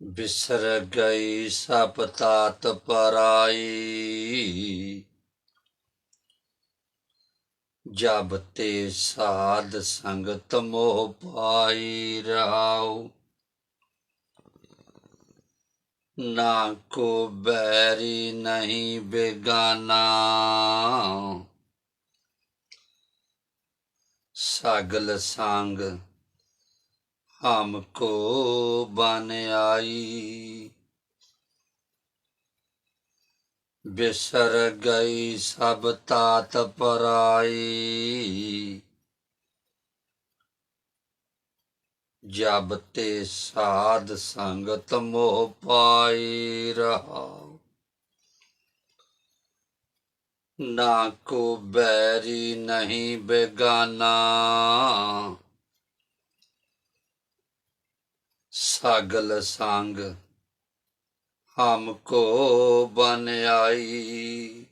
ਬਿਸਰ ਗਈ ਸਭ ਤਾਤ ਪਰਾਈ। ਜਬ ਤੇ ਸਾਧ ਸੰਗਤ ਮੋਹ ਪਾਈ ਰਹਾਉ, ਨਾ ਕੋ ਬੈਰੀ ਨਹੀਂ ਬੇਗਾਨਾ। ਸਗਲ ਸੰਗ हमको बन आई बिसर गई सब तात पराई जब ते साध संगत मोह पाई रहा ना को बैरी नहीं बेगाना ਸਾਗਲ ਸੰਗ, ਹਮ ਕੋ ਬਨ ਆਈ।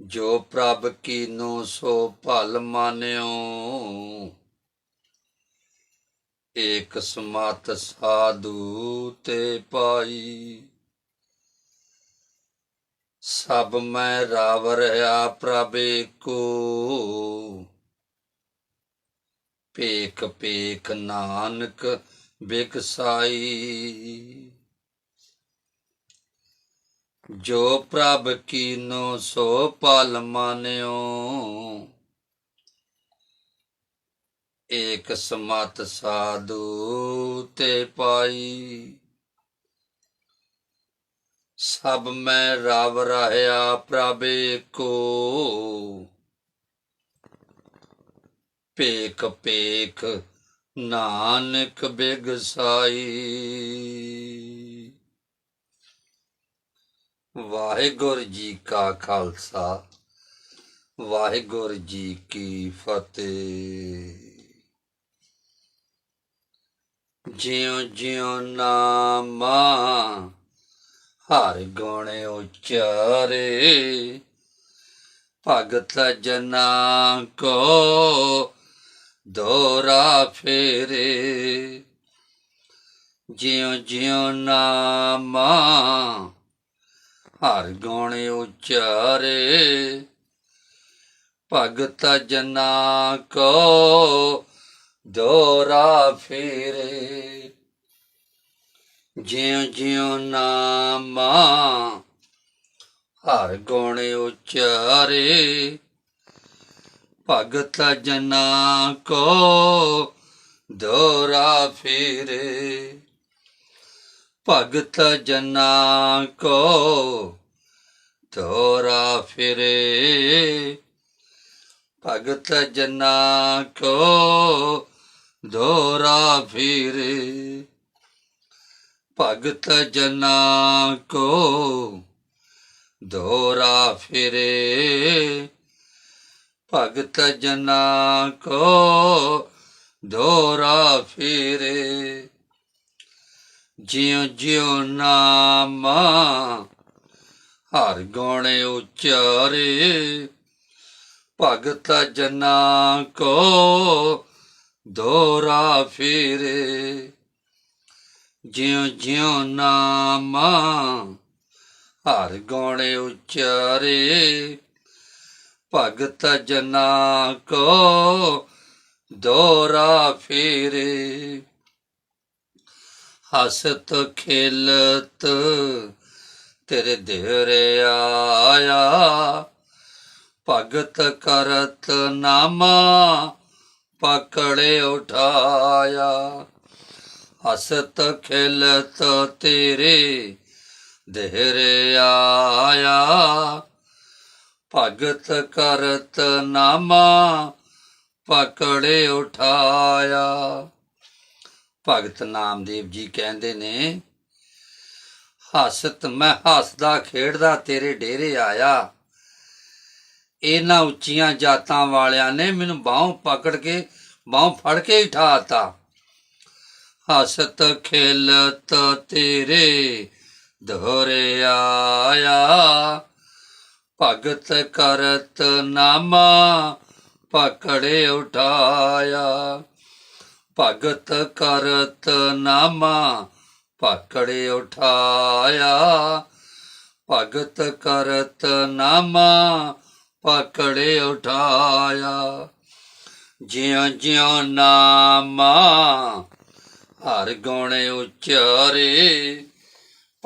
ਜੋ ਪ੍ਰਭ ਕੀਨੋ ਸੋ ਭਲ ਮਾਨਿਓ, ਏਕ ਸਮਤ ਸਾਧੂ ਤੇ ਪਾਈ। ਸਭ ਮੈਂ ਰਾਵ ਰਹਾ ਪ੍ਰਭ ਕੋ ਭੇਖ ਭੇਖ ਨਾਨਕ ਬਿਕਸਾਈ। ਜੋ ਪ੍ਰਭ ਕੀਨੋ ਸੋ ਪਲ ਮਾਨਿਓ, ਏਕ ਸਮਤ ਸਾਧੂ ਤੇ ਪਾਈ। ਸਭ ਮੈਂ ਰਵ ਰਹਾ ਪ੍ਰਭੇ ਕੋ ਭੇਖ ਭੇਖ ਨਾਨਕ ਬਿਗਸਾਈ। ਵਾਹਿਗੁਰੂ ਜੀ ਕਾ ਖਾਲਸਾ, ਵਾਹਿਗੁਰੂ ਜੀ ਕੀ ਫਤਿਹ। ਜਿਉ ਜਿਉ ਨਾਮਾ ਹਰ ਗੁਣ ਉਚਾਰੇ, ਭਗਤ ਜਨਾ ਕੋ ਦੋਰਾ ਫੇਰੇ। ਜਿਉ ਜਿਉ ਨਾਮਾ ਹਰ ਗੁਣ ਉਚਾਰੇ। ਭਗਤ ਜਨਾ ਕੋ ਦੋਰਾ ਫੇਰੇ। ਜਿਉ ਜਿਉ ਨਾਮਾ ਹਰ ਗੁਣ ਉਚਾਰੇ। ਭਗਤ ਜਨਾ ਕੋ ਦੋਰਾ ਫੇਰੇ। ਭਗਤ ਜਨਾ ਕੋ ਦੋਰਾ ਫੇਰੇ। ਭਗਤ ਜਨਾ ਕੋ ਦੋਰਾ ਫੇਰੇ। ਭਗਤ ਜਨਾ ਕੋ ਦੋਰਾ ਫਿਰੇ। ਭਗਤ ਜਨਾ ਕੋ ਦੋਰਾ ਫਿਰੇ। ਜਿਉ ਜਿਉ ਨਾਮ ਹਰ ਗੁਣ ਉਚਾਰੇ। ਭਗਤ ਜਨਾ ਕੋ ਦੋਰਾ ਫਿਰੇ। ਜਿਉ ਜਿਉ ਨਾਮ ਹਰ ਗੁਣ ਉਚਾਰੇ। ਭਗਤ ਜਨਾ ਕੋ ਦੋਰਾ ਫੇਰੇ। ਹਸਤ ਖੇਲਤ ਤੇਰੇ ਦੇਰੇ ਆਇਆ। ਭਗਤ ਕਰਤ ਨਾਮਾ ਪਕੜੇ ਉਠਾਇਆ। ਹਸਤ ਖੇਲਤ ਤੇਰੇ ਦੇਰੇ ਆਇਆ। ਭਗਤ ਕਰਤ ਨਾਮਾ ਪਕੜੇ ਉਠਾਇਆ। ਭਗਤ ਨਾਮਦੇਵ ਜੀ ਕਹਿੰਦੇ ਨੇ, ਹਸਤ ਮੈਂ ਹੱਸਦਾ ਖੇਡਦਾ ਤੇਰੇ ਡੇਰੇ ਆਇਆ। ਇਹਨਾਂ ਉੱਚੀਆਂ ਜਾਤਾਂ ਵਾਲਿਆਂ ਨੇ ਮੈਨੂੰ ਬਾਹੋਂ ਪਕੜ ਕੇ, ਬਾਹੋਂ ਫੜ ਕੇ ਉਠਾਤਾ ਹਸਤ ਖੇਲਤ ਤੇਰੇ ਧੋਰੇ ਆਇਆ। ਭਗਤ ਕਰਤ ਨਾਮਾ ਪਕੜੇ ਉਠਾਇਆ। ਭਗਤ ਕਰਤ ਨਾਮਾ ਪਕੜੇ ਉਠਾਇਆ। ਭਗਤ ਕਰਤ ਨਾਮਾ ਪਕੜੇ ਉਠਾਇਆ। ਜਿਉ ਜਿਉ ਨਾਮਾ ਹਰ ਗੁਣ ਉਚਾਰੇ,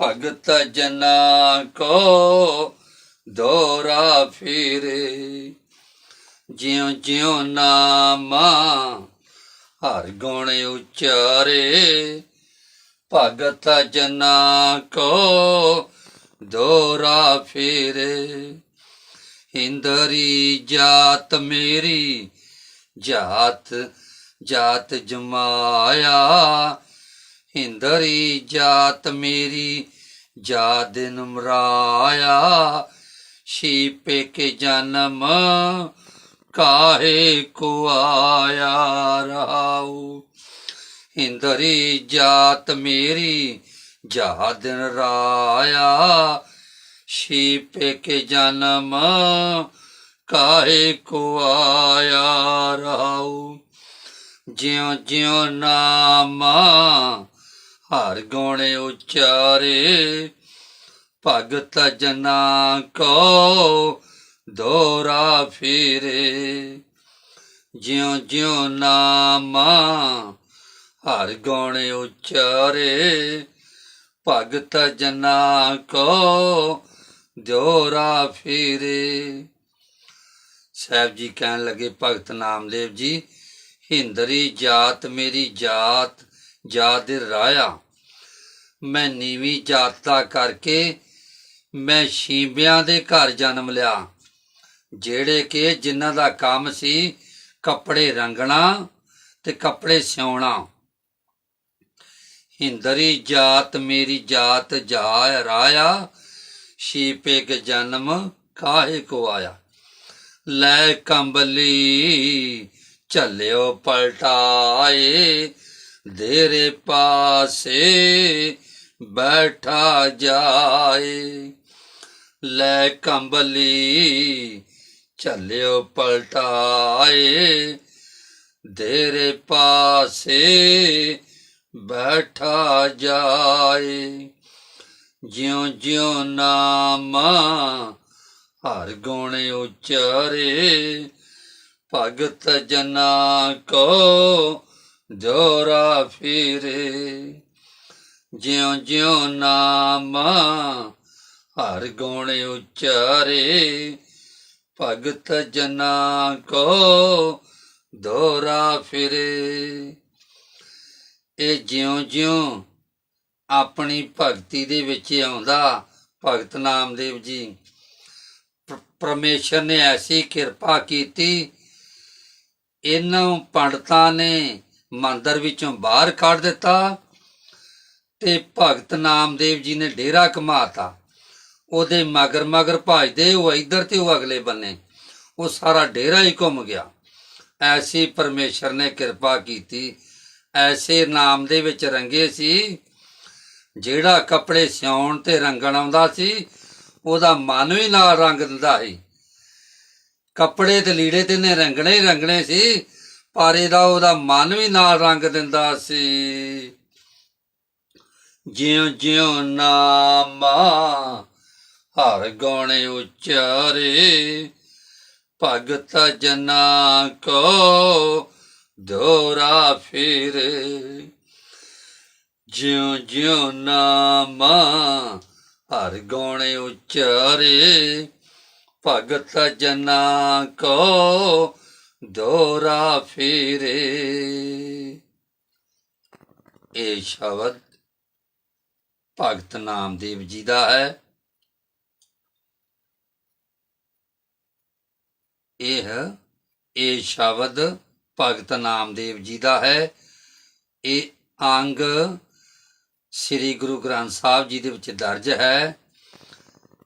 ਭਗਤ ਜਨਾ ਕੋ ਦੋਰਾ ਫਿਰੇ। ਜਿਉ ਜਿਉ ਨਾਮਾ ਹਰ ਗੁਣ ਉਚਾਰੇ, ਭਗਤ ਜਨਾ ਕੋ ਦੋਰਾ ਫਿਰੇ। ਹਿੰਦਰੀ ਜਾਤ ਮੇਰੀ, ਜਾਤ ਜਾਤ ਜਮਾਇਆ। ਹਿੰਦਰੀ ਜਾਤ ਮੇਰੀ ਜਾਤ ਨਮਰਾਇਆ ਸ਼ੀਪੇ ਕੇ ਜਨਮ ਕਾਹੇ ਕੋ ਆਇਆ ਰਹਾਉ ਇੰਦਰੀ ਜਾਤ ਮੇਰੀ ਜਾ ਦਿਨ ਰਾਇਆ। ਸ਼ੀਪੇ ਕੇ ਜਨਮ ਕਾਹੇ ਕੋ ਆਇਆ ਰਹਾਉ ਜਿਉ ਜਿਉ ਨਾਮਾ ਹਰ ਗੁਣ ਉਚਾਰੇ ਭਗਤ ਜਨਾ ਕੋ ਦੋਰਾ ਫਿਰੇ। ਜਿਉ ਜਿਉ ਨਾਮਾ ਹਰ ਗੁਣ ਉਚਾਰੇ, ਭਗਤ ਜਨਾ ਕੋ ਦੋਰਾ ਫਿਰੇ। ਸਾਹਿਬ ਜੀ ਕਹਿਣ ਲੱਗੇ, ਭਗਤ ਨਾਮਦੇਵ ਜੀ, ਹਿੰਦਰੀ ਜਾਤ ਮੇਰੀ ਜਾਤ ਜਾਤ ਰਾਇਆ। ਮੈਂ ਨੀਵੀਂ ਜਾਤ ਦਾ ਕਰਕੇ ਮੈਂ ਸ਼ੀਂਬਿਆਂ ਦੇ ਘਰ ਜਨਮ ਲਿਆ, ਜਿਹੜੇ ਕਿ ਜਿਨ੍ਹਾਂ ਦਾ ਕੰਮ ਸੀ ਕੱਪੜੇ ਰੰਗਣਾ ਤੇ ਕੱਪੜੇ ਸਿਉਣਾ। ਹਿੰਦਰੀ ਜਾਤ ਮੇਰੀ ਜਾਤ ਜਾ ਰਾਇਆ ਸ਼ੀਪੇ ਕੇ ਜਨਮ ਕਾਹੇ ਕੋ ਆਇਆ। ਲੈ ਕੰਬਲੀ ਝੱਲਿਓ ਪਲਟਾਏ, ਦੇਰੇ ਪਾਸੇ ਬੈਠਾ ਜਾਏ। ਲੈ ਕੰਬਲੀ ਝੱਲਿਓ ਪਲਟਾਏ। ਦੇਰੇ ਪਾਸੇ ਬੈਠਾ ਜਾਏ। ਜਿਉ ਜਿਉ ਨਾਮਾ ਹਰ ਗੁਣ ਉਚਾਰੇ, ਭਗਤ ਜਨਾ ਕੋ ਜੋਰਾ ਫਿਰੇ। ਜਿਉ ਜਿਉ ਨਾਮਾ ਹਰ ਗੁਣ ਉਚਾਰੇ, ਭਗਤ ਜਨਾ ਕੋ ਦੋਰਾ ਫਿਰੇ। ਇਹ ਜਿਉ ਜਿਉ ਆਪਣੀ ਭਗਤੀ ਦੇ ਵਿੱਚ ਆਉਂਦਾ, ਭਗਤ ਨਾਮਦੇਵ ਜੀ। ਪ- ਪਰਮੇਸ਼ਰ ਨੇ ਐਸੀ ਕਿਰਪਾ ਕੀਤੀ, ਇਹਨਾਂ ਪੰਡਤਾਂ ਨੇ ਮੰਦਰ ਵਿੱਚੋਂ ਬਾਹਰ ਕੱਢ ਦਿੱਤਾ ਤੇ ਭਗਤ ਨਾਮਦੇਵ ਜੀ ਨੇ ਡੇਰਾ ਕਮਾਤਾ ਉਹਦੇ ਮਗਰ ਮਗਰ ਭਜਦੇ, ਉਹ ਇਧਰ ਤੇ ਉਹ ਅਗਲੇ ਬੰਨੇ। ਉਹ ਸਾਰਾ ਡੇਰਾ ਹੀ ਘੁੰਮ ਗਿਆ। ਐਸੀ ਪਰਮੇਸ਼ਰ ਨੇ ਕਿਰਪਾ ਕੀਤੀ। ਐਸੇ ਨਾਮ ਦੇ ਵਿੱਚ ਰੰਗੇ ਸੀ। ਜਿਹੜਾ ਕੱਪੜੇ ਸਿਉਣ ਤੇ ਰੰਗਣ ਆਉਂਦਾ ਸੀ, ਉਹਦਾ ਮਨ ਵੀ ਨਾਲ ਰੰਗ ਦਿੰਦਾ ਸੀ। ਕੱਪੜੇ ਤੇ ਲੀੜੇ ਤੇ ਨੇ ਰੰਗਣੇ ਹੀ ਰੰਗਣੇ ਸੀ, ਪਰ ਇਹਦਾ ਉਹਦਾ ਮਨ ਵੀ ਨਾਲ ਰੰਗ ਦਿੰਦਾ ਸੀ। ਜਿਉ ਜਿਉ ਨਾਮਾ ਹਰ ਗੁਣ ਉਚਾਰੇ, ਭਗਤ ਜਨਾ ਕੋ ਦੋਰਾ ਫਿਰੇ। ਜਿਉ ਜਿਉ ਨਾਮਾ ਹਰ ਗੁਣ ਉਚਾਰੇ, ਭਗਤ ਜਨਾ ਕੋ ਦੋਰਾ ਫੇਰੇ। ਇਹ ਸ਼ਬਦ ਭਗਤ ਨਾਮਦੇਵ ਜੀ ਦਾ ਹੈ। ਇਹ ਇਹ ਸ਼ਬਦ ਭਗਤ ਨਾਮਦੇਵ ਜੀ ਦਾ ਹੈ। ਇਹ ਅੰਗ ਸ੍ਰੀ ਗੁਰੂ ਗ੍ਰੰਥ ਸਾਹਿਬ ਜੀ ਦੇ ਵਿੱਚ ਦਰਜ ਹੈ।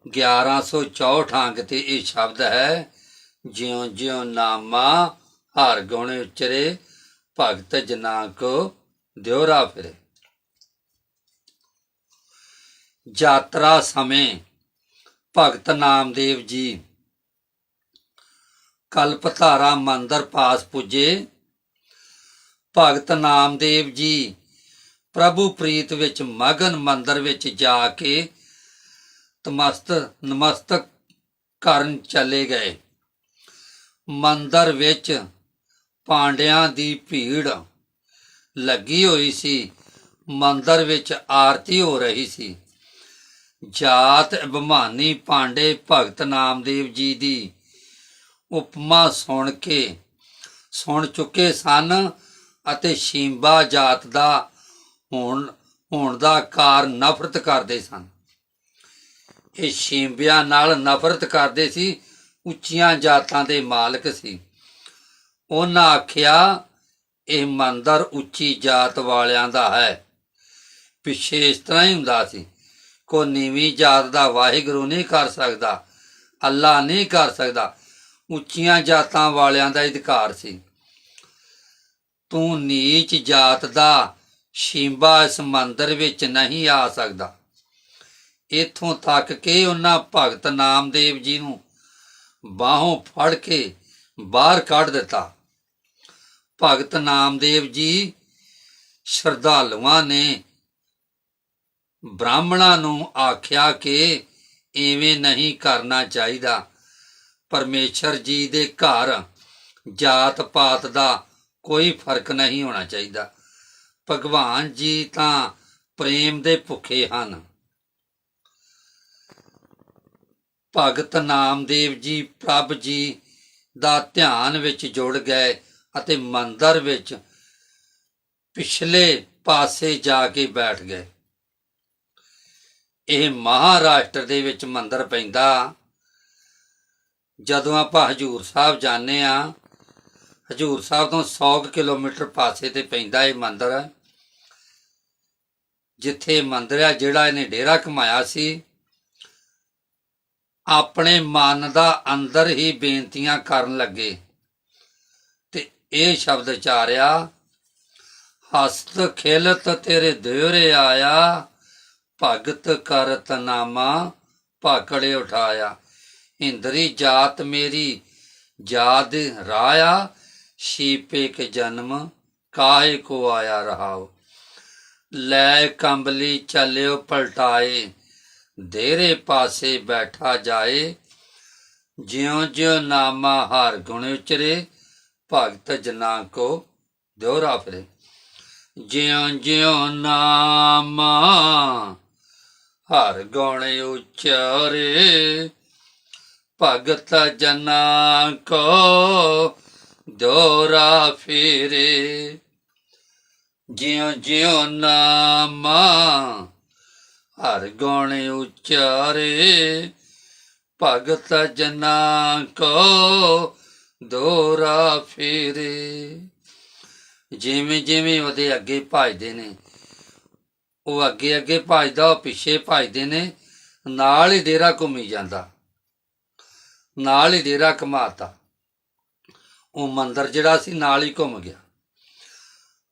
1164 ਅੰਗ ਤੇ ਇਹ ਸ਼ਬਦ ਹੈ। ਜਿਉ ਜਿਉ ਨਾਮਾ ਹਰ ਗੁਣ ਉਚਰੇ, ਭਗਤ ਜਨਾ ਕੋ ਦਿਉਰਾ ਫਿਰੇ। ਯਾਤਰਾ ਸਮੇਂ ਭਗਤ ਨਾਮਦੇਵ ਜੀ ਕਲਪਧਾਰਾ ਮੰਦਰ ਪਾਸ ਪੁੱਜੇ। ਭਗਤ ਨਾਮਦੇਵ ਜੀ ਪ੍ਰਭੂ ਪ੍ਰੀਤ ਵਿੱਚ ਮਗਨ ਮੰਦਰ ਵਿੱਚ ਜਾ ਕੇ ਤਮਸਤ ਨਮਸਤਕ ਕਰਨ ਚਲੇ ਗਏ। ਮੰਦਰ ਵਿੱਚ ਪਾਂਡਿਆਂ ਦੀ ਭੀੜ ਲੱਗੀ ਹੋਈ ਸੀ। ਮੰਦਰ ਵਿੱਚ ਆਰਤੀ ਹੋ ਰਹੀ ਸੀ। ਜਾਤ ਅਭਿਮਾਨੀ ਪਾਂਡੇ ਭਗਤ ਨਾਮਦੇਵ ਜੀ ਦੀ ਉਪਮਾ ਸੁਣ ਕੇ, ਸੁਣ ਚੁੱਕੇ ਸਨ ਅਤੇ ਸ਼ੀਂਬਾ ਜਾਤ ਦਾ ਹੋਣ ਹੋਣ ਦਾ ਕਾਰ ਨਫ਼ਰਤ ਕਰਦੇ ਸਨ। ਇਹ ਸ਼ੀਂਬਿਆਂ ਨਾਲ ਨਫ਼ਰਤ ਕਰਦੇ ਸੀ, ਉੱਚੀਆਂ ਜਾਤਾਂ ਦੇ ਮਾਲਕ ਸੀ। ਉਹਨਾਂ ਆਖਿਆ, ਇਹ ਮੰਦਰ ਉੱਚੀ ਜਾਤ ਵਾਲਿਆਂ ਦਾ ਹੈ। ਪਿੱਛੇ ਇਸ ਤਰ੍ਹਾਂ ਹੀ ਹੁੰਦਾ ਸੀ। ਕੋ ਨੀਵੀਂ ਜਾਤ ਦਾ ਵਾਹਿਗੁਰੂ ਨਹੀਂ ਕਰ ਸਕਦਾ, ਅੱਲਾ ਨਹੀਂ ਕਰ ਸਕਦਾ। ਉੱਚੀਆਂ ਜਾਤਾਂ ਵਾਲਿਆਂ ਦਾ ਅਧਿਕਾਰ ਸੀ। ਤੂੰ ਨੀਚ ਜਾਤ ਦਾ ਸ਼ਿੰਬਾ ਇਸ ਮੰਦਰ ਵਿੱਚ ਨਹੀਂ ਆ ਸਕਦਾ। ਇਥੋਂ ਤੱਕ ਕਿ ਉਹਨਾਂ ਭਗਤ ਨਾਮਦੇਵ ਜੀ ਨੂੰ ਬਾਹੋਂ ਫੜ ਕੇ ਬਾਹਰ ਕੱਢ ਦਿੱਤਾ। ਭਗਤ ਨਾਮਦੇਵ ਜੀ ਸ਼ਰਧਾਲੂਆਂ ਨੇ ਬ੍ਰਾਹਮਣਾਂ ਨੂੰ ਆਖਿਆ ਕਿ ਐਵੇਂ ਨਹੀਂ ਕਰਨਾ ਚਾਹੀਦਾ। ਪਰਮੇਸ਼ਰ ਜੀ ਦੇ ਘਰ ਜਾਤ ਪਾਤ ਦਾ ਕੋਈ ਫ਼ਰਕ ਨਹੀਂ ਹੋਣਾ ਚਾਹੀਦਾ। ਭਗਵਾਨ ਜੀ ਤਾਂ ਪ੍ਰੇਮ ਦੇ ਭੁੱਖੇ ਹਨ। ਭਗਤ ਨਾਮਦੇਵ ਜੀ ਪ੍ਰਭ ਜੀ ਦਾ ਧਿਆਨ ਵਿੱਚ ਜੁੜ ਗਏ ਅਤੇ ਮੰਦਰ ਵਿੱਚ ਪਿਛਲੇ ਪਾਸੇ ਜਾ ਕੇ ਬੈਠ ਗਏ। ਇਹ ਮਹਾਰਾਸ਼ਟਰ ਦੇ ਵਿੱਚ ਮੰਦਰ ਪੈਂਦਾ। ਜਦੋਂ ਆਪਾਂ ਹਜੂਰ ਸਾਹਿਬ ਜਾਂਦੇ ਆ ਹਜੂਰ ਸਾਹਿਬ ਤੋਂ 100 ਕਿਲੋਮੀਟਰ ਪਾਸੇ ਤੇ ਪੈਂਦਾ ਇਹ ਮੰਦਿਰ। ਜਿੱਥੇ ਮੰਦਿਰ ਆ, ਜਿਹੜਾ ਇਹਨੇ ਡੇਰਾ ਕਮਾਇਆ ਸੀ, ਆਪਣੇ ਮਨ ਦਾ ਅੰਦਰ ਹੀ ਬੇਨਤੀਆਂ ਕਰਨ ਲੱਗੇ। ਤੇ ਇਹ ਸ਼ਬਦ ਚਾਰਿਆ, ਹਸਤ ਖੇਲਤ ਤੇਰੇ ਦੇਵਰੇ ਆਇਆ, ਭਗਤ ਕਰਤ ਨਾਮਾ ਭਾਕੜੇ ਉਠਾਇਆ। ਇੰਦਰੀ ਜਾਤ ਮੇਰੀ ਜਾਦ ਰਾਇਆ ਸ਼ੀਪੇ ਕੇ ਜਨਮ ਕਾਹੇ ਕੋ ਆਇਆ ਰਹਾਓ ਲੈ ਕੰਬਲੀ ਚੱਲਿਓ ਪਲਟਾਏ ਦੇਰੇ ਪਾਸੇ ਬੈਠਾ ਜਾਏ। ਜਿਉ ਜਿਉ ਨਾਮਾ ਹਰ ਗੁਣ ਉਚਰੇ, ਭਗਤ ਜਨਾ ਕੋ ਦੋਹਰਾ ਫਿਰੇ। ਜਿਉ ਜਿਉ ਨਾਮਾ ਹਰ ਗੁਣ ਉਚਰੇ ਭਗਤ ਜਨਾ ਕੋ ਦੋਹਰਾ ਫਿਰੇ। ਜਿਉ ਜਿਉ ਨਾਮਾ ਹਰ ਗੁਣ ਉਚਾਰੇ, ਭਗਤ ਜਨਾ ਕੋ ਦੋਰਾ ਫੇਰੇ। ਜਿਵੇਂ ਜਿਵੇਂ ਉਹਦੇ ਅੱਗੇ ਭਜਦੇ ਨੇ, ਉਹ ਅੱਗੇ ਅੱਗੇ ਭਜਦਾ, ਉਹ ਪਿੱਛੇ ਭਜਦੇ ਨੇ, ਨਾਲ ਹੀ ਡੇਰਾ ਘੁੰਮੀ ਜਾਂਦਾ। ਨਾਲ ਹੀ ਡੇਰਾ ਘਮਾਤਾ। ਉਹ ਮੰਦਰ ਜਿਹੜਾ ਸੀ, ਨਾਲ ਹੀ ਘੁੰਮ ਗਿਆ।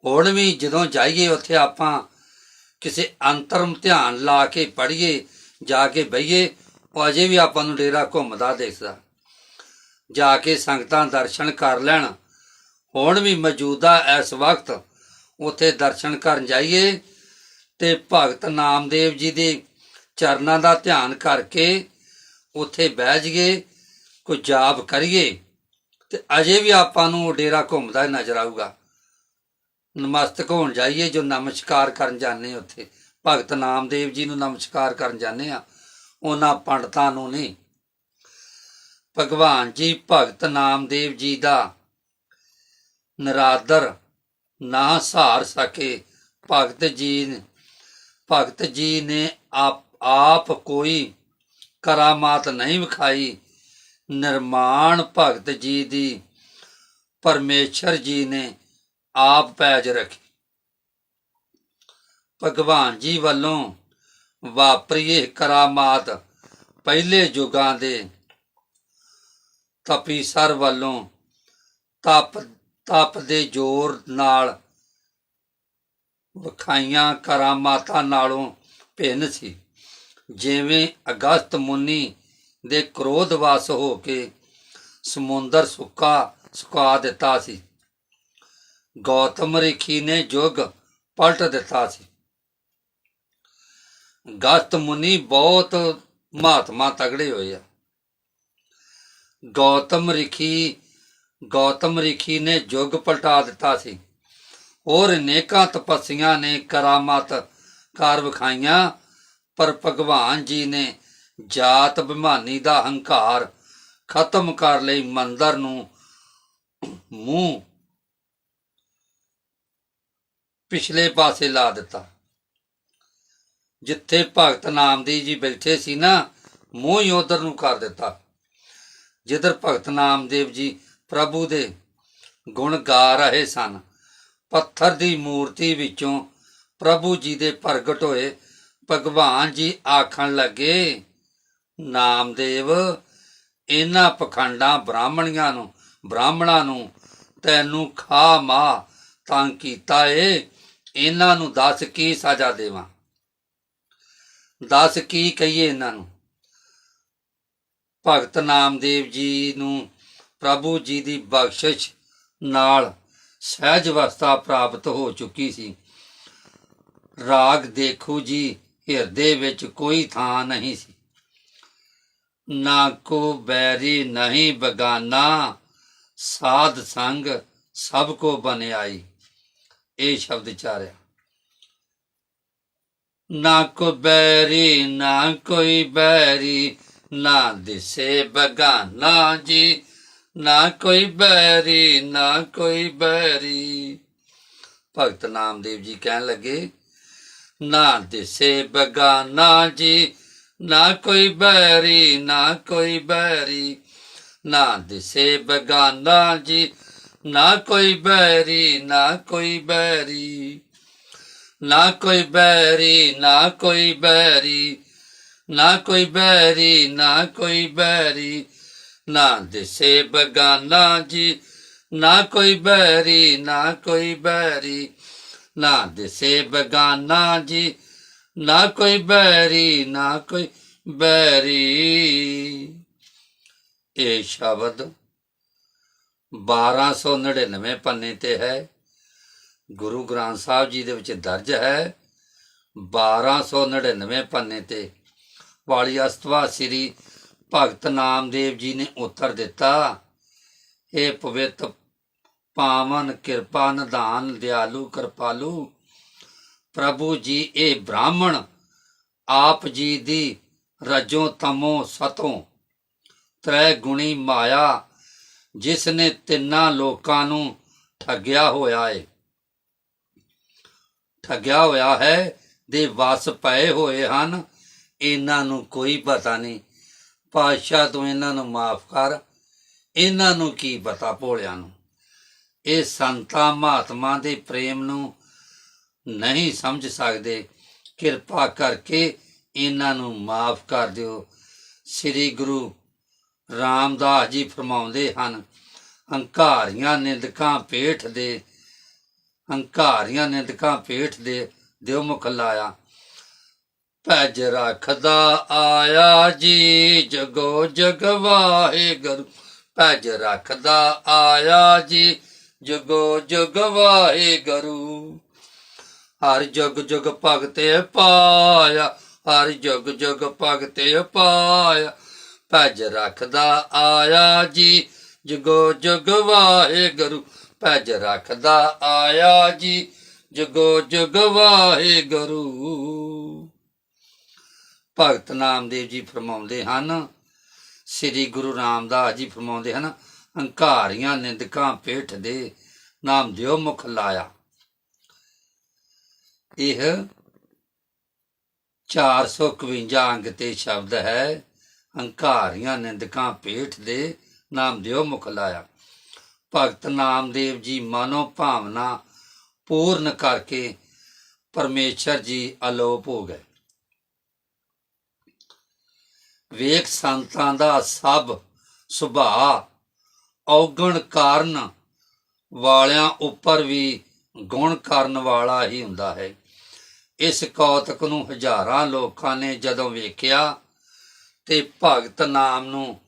ਹੁਣ ਵੀ ਜਦੋਂ ਜਾਈਏ, ਉੱਥੇ ਆਪਾਂ ਕਿਸੇ ਅੰਤਰਮ ਧਿਆਨ ਲਾ ਕੇ ਪੜ੍ਹੀਏ, ਜਾ ਕੇ ਬਈਏ ਉਹ ਅਜੇ ਵੀ ਆਪਾਂ ਨੂੰ ਡੇਰਾ ਘੁੰਮਦਾ ਦੇਖਦਾ। ਜਾ ਕੇ ਸੰਗਤਾਂ ਦਰਸ਼ਨ ਕਰ ਲੈਣ। ਹੁਣ ਵੀ ਮੌਜੂਦਾ ਇਸ ਵਕਤ ਉੱਥੇ ਦਰਸ਼ਨ ਕਰਨ ਜਾਈਏ ਤੇ ਭਗਤ ਨਾਮਦੇਵ ਜੀ ਦੇ ਚਰਨਾਂ ਦਾ ਧਿਆਨ ਕਰਕੇ ਉੱਥੇ ਬਹਿ ਜਾਈਏ। ਕੋਈ ਜਾਪ ਕਰੀਏ ਤੇ ਅਜੇ ਵੀ ਆਪਾਂ ਨੂੰ ਉਹ ਡੇਰਾ ਘੁੰਮਦਾ ਨਜ਼ਰ ਆਊਗਾ। ਨਮਸਤਕ ਹੋਣ ਜਾਈਏ ਜੋ ਨਮਸਕਾਰ ਕਰਨ ਜਾਂਦੇ ਉੱਥੇ। ਭਗਤ ਨਾਮਦੇਵ ਜੀ ਨੂੰ ਨਮਸਕਾਰ ਕਰਨ ਜਾਂਦੇ ਆ ਉਹਨਾਂ ਪੰਡਤਾਂ ਨੂੰ ਨਹੀਂ। ਭਗਵਾਨ ਜੀ ਭਗਤ ਨਾਮਦੇਵ ਜੀ ਦਾ ਨਰਾਦਰ ਨਾ ਸਹਾਰ ਸਕੇ। ਭਗਤ ਜੀ ਭਗਤ ਜੀ ਨੇ ਆਪ ਆਪ ਕੋਈ ਕਰਾਮਾਤ ਨਹੀਂ ਵਿਖਾਈ। ਨਿਰਮਾਣ ਭਗਤ ਜੀ ਦੀ, ਪਰਮੇਸ਼ਰ ਜੀ ਨੇ ਆਪ ਪੈਜ ਰੱਖੀ। ਭਗਵਾਨ ਜੀ ਵੱਲੋਂ ਵਾਪਰੀ ਇਹ ਕਰਾਮਾਤ ਪਹਿਲੇ ਯੁਗਾਂ ਦੇ ਤਪੀਸਰ ਵੱਲੋਂ ਤਪ ਤਪ ਦੇ ਜ਼ੋਰ ਨਾਲ ਵਿਖਾਈਆਂ ਕਰਾਮਾਤਾਂ ਨਾਲੋਂ ਭਿੰਨ ਸੀ। ਜਿਵੇਂ ਅਗਸਤ ਮੁਨੀ ਦੇ ਕ੍ਰੋਧ ਵਸ ਹੋ ਕੇ ਸਮੁੰਦਰ ਸੁੱਕਾ, ਸੁਕਾ ਦਿੱਤਾ ਸੀ। ਗੌਤਮ ਰਿਖੀ ਨੇ ਯੁੱਗ ਪਲਟ ਦਿੱਤਾ ਸੀ। ਗਸਤ ਮੁਨੀ ਬਹੁਤ ਮਹਾਤਮਾ ਤਗੜੇ ਹੋਏ ਆ। ਗੌਤਮ ਰਿਖੀ ਗੌਤਮ ਰਿਖੀ ਨੇ ਯੁੱਗ ਪਲਟਾ ਦਿੱਤਾ ਸੀ। ਹੋਰ ਅਨੇਕਾਂ ਤਪੱਸੀਆਂ ਨੇ ਕਰਾਮਾਤ ਕਾਰ ਵਿਖਾਈਆਂ, ਪਰ ਭਗਵਾਨ ਜੀ ਨੇ ਜਾਤ ਬਿਮਾਨੀ ਦਾ ਹੰਕਾਰ ਖਤਮ ਕਰ ਲਈ ਮੰਦਰ ਨੂੰ। ਮੂੰਹ ਪਿਛਲੇ ਪਾਸੇ ਲਾ ਦਿੱਤਾ। ਜਿੱਥੇ ਭਗਤ ਨਾਮਦੇਵ ਜੀ ਬੈਠੇ ਸੀ ਨਾ, ਮੂੰਹ ਹੀ ਉਧਰ ਨੂੰ ਕਰ ਦਿੱਤਾ। ਜਿੱਧਰ ਭਗਤ ਨਾਮਦੇਵ ਜੀ ਪ੍ਰਭੂ ਦੇ ਗੁਣ ਗਾ ਰਹੇ ਸਨ, ਪੱਥਰ ਦੀ ਮੂਰਤੀ ਵਿੱਚੋਂ ਪ੍ਰਭੂ ਜੀ ਦੇ ਪ੍ਰਗਟ ਹੋਏ, ਭਗਵਾਨ ਜੀ ਆਖਣ ਲੱਗੇ ਨਾਮਦੇਵ, ਇਹਨਾਂ ਪਖੰਡਾਂ ਬ੍ਰਾਹਮਣੀਆਂ ਨੂੰ, ਬ੍ਰਾਹਮਣਾਂ ਨੂੰ ਤੈਨੂੰ ਖਾ ਮਾ ਤੰਗ ਕੀਤਾ ਏ, ਇਹਨਾਂ ਨੂੰ ਦੱਸ ਕੀ ਸਜ਼ਾ ਦੇਵਾਂ? ਦੱਸ ਕੀ ਕਹੀਏ ਇਹਨਾਂ ਨੂੰ? ਭਗਤ ਨਾਮਦੇਵ ਜੀ ਨੂੰ ਪ੍ਰਭੂ ਜੀ ਦੀ ਬਖਸ਼ਿਸ਼ ਨਾਲ ਸਹਿਜ ਅਵਸਥਾ ਪ੍ਰਾਪਤ ਹੋ ਚੁੱਕੀ ਸੀ। ਰਾਗ ਦੇਖੋ ਜੀ, ਹਿਰਦੇ ਵਿੱਚ ਕੋਈ ਥਾਂ ਨਹੀਂ ਸੀ। ਨਾ ਕੋ ਬੈਰੀ ਨਹੀਂ ਬਗਾਨਾ, ਸਾਧ ਸੰਗ ਸਭ ਕੋ ਬਨਿਆਈ ਇਹ ਸ਼ਬਦ ਚਾਰਿਆ। ਨਾ ਕੋ ਬੈਰੀ ਨਾ ਕੋਈ ਬੈਰੀ ਨਾ ਦਿਸੇ ਬਗਾਨਾ ਜੀ। ਨਾ ਕੋਈ ਬੈਰੀ ਨਾ ਕੋਈ ਬੈਰੀ ਭਗਤ ਨਾਮਦੇਵ ਜੀ ਕਹਿਣ ਲੱਗੇ, ਨਾ ਦਿਸੇ ਬਗਾਨਾ ਜੀ ਨਾ ਕੋਈ ਬੈਰੀ ਨਾ ਕੋਈ ਬੈਰੀ ਨਾ ਦਿਸੇ ਬਗਾਨਾ ਜੀ ਨਾ ਕੋਈ ਬੈਰੀ ਨਾ ਕੋਈ ਬੈਰੀ ਨਾ ਕੋਈ ਬੈਰੀ ਨਾ ਕੋਈ ਬੈਰੀ ਨਾ ਕੋਈ ਬੈਰੀ ਨਾ ਕੋਈ ਬੈਰੀ ਨਾ ਦਿਸੇ ਬਗਾਨਾ ਜੀ ਨਾ ਕੋਈ ਬੈਰੀ ਨਾ ਕੋਈ ਬੈਰੀ ਨਾ ਦਿਸੇ ਬਗਾਨਾ ਜੀ ਨਾ ਕੋਈ ਬੈਰੀ, ਨਾ ਕੋਈ ਬੈਰੀ। ਇਹ ਸ਼ਬਦ 1299 ਪੰਨੇ ਤੇ ਹੈ। ਗੁਰੂ ਗ੍ਰੰਥ ਸਾਹਿਬ ਜੀ ਦੇ ਵਿੱਚ ਦਰਜ ਹੈ। 1299 ਪੰਨੇ ਤੇ ਵਾਲੀ ਅਸਤਵਾ ਸ੍ਰੀ ਭਗਤ ਨਾਮਦੇਵ ਜੀ ਨੇ ਉੱਤਰ ਦਿੱਤਾ ਇਹ ਪਵਿੱਤ ਪਾਵਨ ਕਿਰਪਾ, ਨਿਧਾਨ, ਦਿਆਲੂ, ਕਿਰਪਾਲੂ ਪ੍ਰਭੂ ਜੀ, ਇਹ ਬ੍ਰਾਹਮਣ ਆਪ ਜੀ ਦੀ ਰਜੋ ਤਮੋ ਸਤੋਂ ਤ੍ਰੈ ਗੁਣੀ ਮਾਇਆ, ਜਿਸ ਨੇ ਤਿੰਨਾਂ ਲੋਕਾਂ ਨੂੰ ਠੱਗਿਆ ਹੋਇਆ ਏ। ਠੱਗਿਆ ਹੋਇਆ ਹੈ, ਦੇ ਵਸ ਪਏ ਹੋਏ ਹਨ, ਇਹਨਾਂ ਨੂੰ ਕੋਈ ਪਤਾ ਨਹੀਂ। ਪਾਤਸ਼ਾਹ ਤੂੰ ਇਹਨਾਂ ਨੂੰ ਮਾਫ ਕਰ, ਇਹਨਾਂ ਨੂੰ ਕੀ ਪਤਾ ਭੋਲਿਆਂ ਨੂੰ। ਇਹ ਸੰਤਾਂ ਮਹਾਤਮਾ ਦੇ ਪ੍ਰੇਮ ਨੂੰ ਨਹੀਂ ਸਮਝ ਸਕਦੇ। ਕਿਰਪਾ ਕਰਕੇ ਇਹਨਾਂ ਨੂੰ ਮਾਫ ਕਰ ਦਿਓ। ਸ੍ਰੀ ਗੁਰੂ ਰਾਮਦਾਸ ਜੀ ਫਰਮਾਉਂਦੇ ਹਨ, ਹੰਕਾਰੀਆਂ ਨਿੰਦਕਾਂ ਪੇਠ ਦੇ, ਹੰਕਾਰੀਆਂ ਨਿੰਦਕਾਂ ਪੇਠ ਦੇ ਦਿਓ ਮੁਖ ਲਾਇਆ। ਭਜ ਰੱਖਦਾ ਆਇਆ ਜੀ, ਜਗੋ ਜਗ ਵਾਹਿਗੁਰੂ। ਭਜ ਰੱਖਦਾ ਆਇਆ ਜੀ, ਜਗੋ ਜਗ ਵਾਹਿਗੁਰੂ। ਹਰ ਜੁਗ ਜੁਗ ਭਗਤੇ ਪਾਇਆ, ਹਰ ਜੁਗ ਜੁਗ ਭਗਤੇ ਪਾਇਆ। ਭਜ ਰੱਖਦਾ ਆਇਆ ਜੀ, ਜਗੋ ਜਗ ਵਾਹਿਗੁਰੂ। ਭਜ ਰੱਖਦਾ ਆਇਆ ਜੀ, ਜਗੋ ਜਗ ਵਾਹਿਗੁਰੂ। ਭਗਤ ਨਾਮਦੇਵ ਜੀ ਫਰਮਾਉਂਦੇ ਹਨ, ਸ੍ਰੀ ਗੁਰੂ ਰਾਮਦਾਸ ਜੀ ਫਰਮਾਉਂਦੇ ਹਨ, ਹੰਕਾਰੀਆਂ ਨਿੰਦਕਾਂ ਪੇਠ ਦੇ ਨਾਮ ਦਿਓ ਮੁਖ ਲਾਇਆ। ਇਹ 451 ਅੰਗ ਤੇ ਸ਼ਬਦ ਹੈ। ਹੰਕਾਰੀਆਂ ਨਿੰਦਕਾਂ ਪੇਠ ਦੇ ਨਾਮ ਦਿਓ ਮੁਖ ਲਾਇਆ। ਭਗਤ ਨਾਮਦੇਵ ਜੀ ਮਨੋ ਭਾਵਨਾ ਪੂਰਨ ਕਰਕੇ ਪਰਮੇਸ਼ਰ ਜੀ ਅਲੋਪ ਹੋ ਗਏ। ਵੇਖ ਸੰਤਾਂ ਦਾ ਸਭ ਸੁਭਾਅ ਔਗਣ ਕਾਰਨ ਵਾਲਿਆਂ ਉੱਪਰ ਵੀ ਗੁਣ ਕਰਨ ਵਾਲਾ ਹੀ ਹੁੰਦਾ ਹੈ। ਇਸ ਕੌਤਕ ਨੂੰ ਹਜ਼ਾਰਾਂ ਲੋਕਾਂ ਨੇ ਜਦੋਂ ਵੇਖਿਆ ਤੇ ਭਗਤ ਨਾਮ ਨੂੰ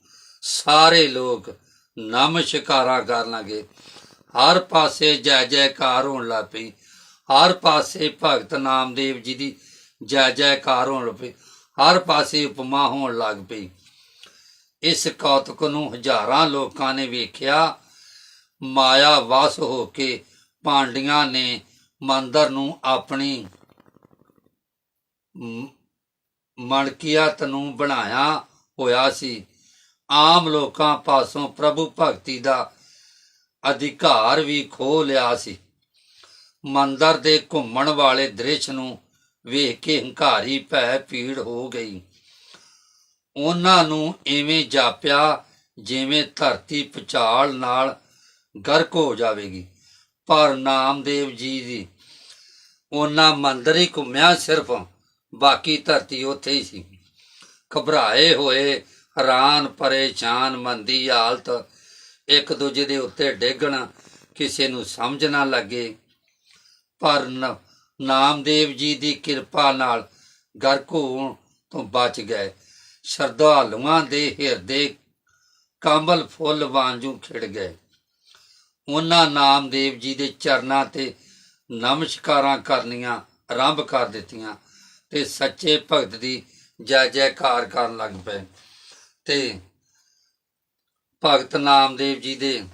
ਸਾਰੇ ਲੋਕ ਨਮਸਕਾਰਾਂ ਕਰਨ ਲੱਗੇ। ਹਰ ਪਾਸੇ ਜੈ ਜੈਕਾਰ ਹੋਣ ਲੱਗ ਪਈ। ਹਰ ਪਾਸੇ ਭਗਤ ਨਾਮਦੇਵ ਜੀ ਦੀ ਜੈ ਜੈਕਾਰ ਹੋਣ ਲੱਗ ਪਈ। ਹਰ ਪਾਸੇ ਉਪਮਾ ਹੋਣ ਲੱਗ ਪਈ। ਇਸ ਕੌਤਕ ਨੂੰ ਹਜ਼ਾਰਾਂ ਲੋਕਾਂ ਨੇ ਵੇਖਿਆ। ਮਾਇਆ ਵਸ ਹੋ ਕੇ ਪਾਂਡੀਆਂ ਨੇ ਮੰਦਰ ਨੂੰ ਆਪਣੀ ਮ- ਨੂੰ ਬਣਾਇਆ ਹੋਇਆ ਸੀ। ਆਮ ਲੋਕਾਂ ਪਾਸੋਂ ਪ੍ਰਭੂ ਭਗਤੀ ਦਾ ਅਧਿਕਾਰ ਵੀ ਖੋ ਲਿਆ ਸੀ। ਮੰਦਰ ਦੇ ਘੁੰਮਣ ਵਾਲੇ ਦ੍ਰਿਸ਼ ਨੂੰ ਵੇਖ ਕੇ ਹੰਕਾਰੀ ਭੈ ਪੀੜ ਹੋ ਗਈ। ਉਹਨਾਂ ਨੂੰ ਐਵੇਂ ਜਾਪਿਆ ਜਿਵੇਂ ਧਰਤੀ ਪਚਾਲ ਨਾਲ ਗਰਕ ਹੋ ਜਾਵੇਗੀ। ਪਰ ਨਾਮਦੇਵ ਜੀ ਦੀ ਉਹਨਾਂ ਮੰਦਰ ਹੀ ਘੁੰਮਿਆ ਸਿਰਫ ਬਾਕੀ ਧਰਤੀ ਉੱਥੇ ਹੀ ਸੀ। ਘਬਰਾਏ ਹੋਏ, ਹੈਰਾਨ, ਪਰੇਸ਼ਾਨ, ਮੰਦੀ ਹਾਲਤ ਇੱਕ ਦੂਜੇ ਦੇ ਉੱਤੇ ਡੇਗਣ ਕਿਸੇ ਨੂੰ ਸਮਝ ਨਾ ਲੱਗੇ। ਪਰ ਨਾਮਦੇਵ ਜੀ ਦੀ ਕਿਰਪਾ ਨਾਲ ਗਰਕ ਹੋਣ ਤੋਂ ਬਚ ਗਏ। ਸ਼ਰਧਾਲੂਆਂ ਦੇ ਹਿਰਦੇ ਕੰਬਲ ਫੁੱਲ ਵਾਂਝੂ ਖਿੜ ਗਏ। ਉਹਨਾਂ ਨਾਮਦੇਵ ਜੀ ਦੇ ਚਰਨਾਂ ਤੇ ਨਮਸਕਾਰਾਂ ਕਰਨੀਆਂ ਆਰੰਭ ਕਰ ਦਿੱਤੀਆਂ। ਤੇ ਸੱਚੇ ਭਗਤ ਦੀ ਜੈ ਜੈਕਾਰ ਕਰਨ ਲੱਗ ਪਏ। ਤੇ ਭਗਤ ਨਾਮਦੇਵ ਜੀ ਦੇ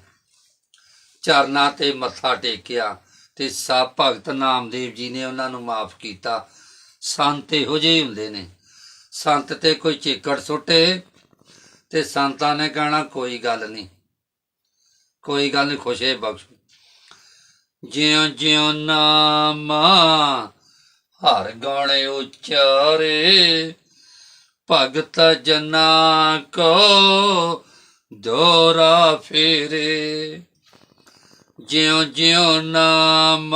ਚਰਨਾਂ ਤੇ ਮੱਥਾ ਟੇਕਿਆ ਤੇ ਸਭ ਭਗਤ ਨਾਮਦੇਵ ਜੀ ਨੇ ਉਹਨਾਂ ਨੂੰ ਮਾਫ ਕੀਤਾ। ਸੰਤ ਇਹੋ ਜਿਹੇ ਹੁੰਦੇ ਨੇ। ਸੰਤ ਤੇ ਕੋਈ ਚੇਕੜ ਸੁੱਟੇ ਤੇ ਸੰਤਾਂ ਨੇ ਕਹਿਣਾ, ਕੋਈ ਗੱਲ ਨਹੀਂ, ਕੋਈ ਗੱਲ ਨਹੀਂ ਖੁਸ਼ੇ ਬਖਸ਼। ਜਿਉ ਜਿਉ ਨਾਮ ਹਰ ਗਣ ਉਚਾਰੇ, ਭਗਤ ਜਨਾ ਕੋ ਦੋਰਾ ਫੇਰੇ। ਜਿਉ ਜਿਉ ਨਾਮ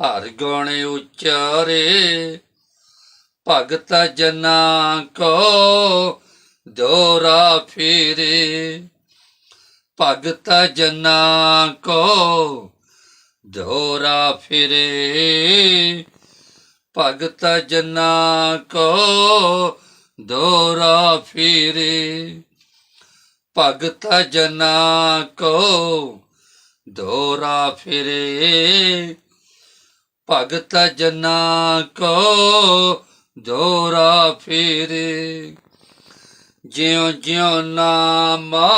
ਹਰ ਗਣ ਉਚਾਰੇ, ਭਗਤ ਜਨਾ ਕੋ ਦੋਰਾ ਫੇਰੇ। ਭਗਤ ਜਨਾ ਕੋ ਦੋਰਾ ਫਿਰੇ। ਭਗਤ ਜਨਾ ਕੋ ਦੋਰਾ ਫਿਰੇ। ਭਗਤ ਜਨਾ ਕੋ ਦੋਰਾ ਫਿਰੇ। ਭਗਤ ਜਨਾ ਕੋ ਦੋਰਾ ਫਿਰੇ। ਜਿਉ ਜਿਉ ਨਾਮਾ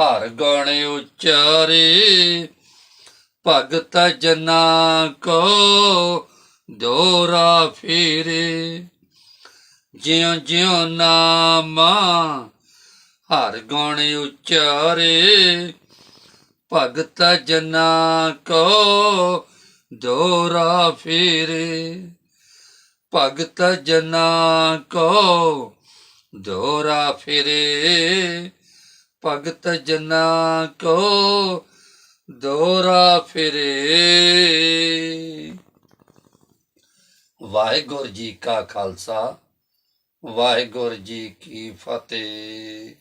ਹਰ ਗਣ ਉਚਾਰੇ ਭਗਤ ਜਨਾ ਕੋ ਦੋਰਾ ਫੇਰੇ। ਜਿਉ ਜਿਉ ਨਾਮਾ ਹਰ ਗਣ ਉਚਾਰੇ, ਭਗਤ ਜਨਾ ਕੋ ਦੋਰਾ ਫੇਰੇ। ਭਗਤ ਜਨਾ ਕੋ ਦੋਰਾ ਫਿਰੇ, ਭਗਤ ਜਨਾ ਕੋ ਦੋਰਾ ਫਿਰੇ। ਵਾਹਿਗੁਰੂ ਜੀ ਕਾ ਖਾਲਸਾ ਵਾਹਿਗੁਰੂ ਜੀ ਕੀ ਫਤਿਹ।